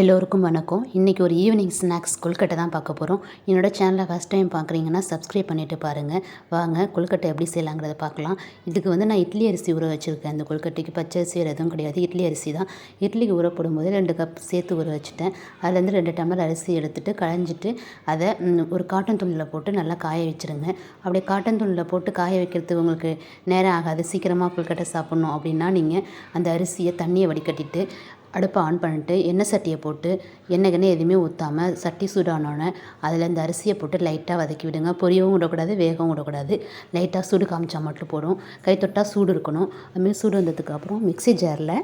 எல்லோருக்கும் வணக்கம். இன்றைக்கி ஒரு ஈவினிங் ஸ்நாக்ஸ் கொழுக்கட்டை தான் பார்க்க போகிறோம் என்னோடய சேனலை ஃபஸ்ட் டைம் பார்க்குறீங்கன்னா சப்ஸ்கிரைப் பண்ணிவிட்டு பாருங்கள் வாங்க கொழுக்கட்டை எப்படி செய்யலாங்கிறத பார்க்கலாம். இதுக்கு வந்து நான் இட்லி அரிசி ஊற வச்சுருக்கேன். அந்த கொழுக்கட்டைக்கு பச்சை அரிசி எதுவும் கிடையாது. இட்லி அரிசி தான். இட்லிக்கு ஊற போடும்போது ரெண்டு கப் சேர்த்து ஊற வச்சுட்டேன். அதுலேருந்து ரெண்டு டம்ளர் அரிசி எடுத்துகிட்டு களைஞ்சிட்டு அதை ஒரு காட்டன் துணியில் போட்டு நல்லா காய வச்சுருங்க. அப்படியே காட்டன் துணியில் போட்டு காய வைக்கிறதுக்கு உங்களுக்கு நேரம் ஆகாது. சீக்கிரமாக கொல்கட்டை சாப்பிட்ணும் அப்படின்னா நீங்கள் அந்த அரிசியை தண்ணியை வடிகட்டிட்டு அடுப்பை ஆன் பண்ணிட்டு எண்ணெய் சட்டியை போட்டு எண்ணெய் கிண்ணெய் எதுவுமே ஊற்றாமல் சட்டி சூடானோடனே அதில் இந்த அரிசியை போட்டு லைட்டாக வதக்கி விடுங்க. பொரியவும் விடக்கூடாது வேகவும் விடக்கூடாது. லைட்டாக சூடு காமிச்சா மட்டும் போடும் கை தொட்டால் சூடு இருக்கணும். அதுமாரி சூடு வந்ததுக்கப்புறம் மிக்சி ஜாரில்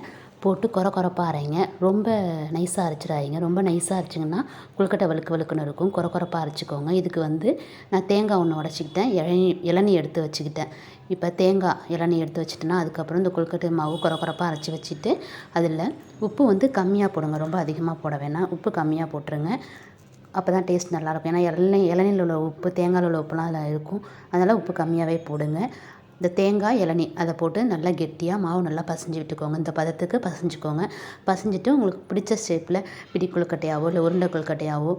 போட்டு கொர கொரப்பாக அரைங்க ரொம்ப நைஸாக அரைச்சிடாதீங்க. ரொம்ப நைஸாக அரைச்சிங்கன்னா கொழுக்கட்டை வழுக்கு வழுக்குன்னு இருக்கும். கொர கொரப்பாக அரைச்சிக்கோங்க. இதுக்கு வந்து நான் தேங்காய் ஒன்று உடச்சிக்கிட்டேன். இளநீ இளநீ எடுத்து வச்சுக்கிட்டேன். இப்போ தேங்காய் இளநீ எடுத்து வச்சுட்டேன்னா அதுக்கப்புறம் இந்த கொழுக்கட்டை மாவு கொர கொரப்பாக அரைச்சி வச்சுட்டு அதில் உப்பு வந்து கம்மியாக போடுங்க. ரொம்ப அதிகமாக போட வேணாம். உப்பு கம்மியாக போட்டுருங்க. அப்போ தான் டேஸ்ட் நல்லாயிருக்கும். ஏன்னா இளநீ இளநீல உள்ள உப்பு தேங்காயில் உள்ள உப்புலாம் அதில் இருக்கும். அதனால் உப்பு கம்மியாகவே போடுங்க. இந்த தேங்காய் இளநீ அதை போட்டு நல்லா கெட்டியாக மாவு நல்லா பசைஞ்சு விட்டுக்கோங்க. இந்த பதத்துக்கு பசைஞ்சுக்கோங்க. பசைஞ்சிட்டு உங்களுக்கு பிடிச்ச ஷேப்பில் பிடி கொழுக்கட்டையாவோ இல்லை உருண்டை கொழுக்கட்டையாவோ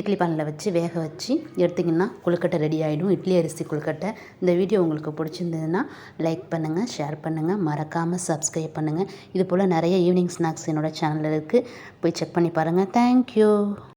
இட்லி பானையில் வச்சு வேக வச்சு எடுத்திங்கன்னா கொழுக்கட்டை ரெடி ஆகிடும் இட்லி அரிசி கொழுக்கட்டை. இந்த வீடியோ உங்களுக்கு பிடிச்சிருந்ததுன்னா லைக் பண்ணுங்கள் ஷேர் பண்ணுங்கள் மறக்காமல் சப்ஸ்கிரைப் பண்ணுங்கள் இது போல் நிறைய ஈவினிங் ஸ்நாக்ஸ் என்னோடய சேனலில் இருக்குது போய் செக் பண்ணி பாருங்கள் தேங்க்யூ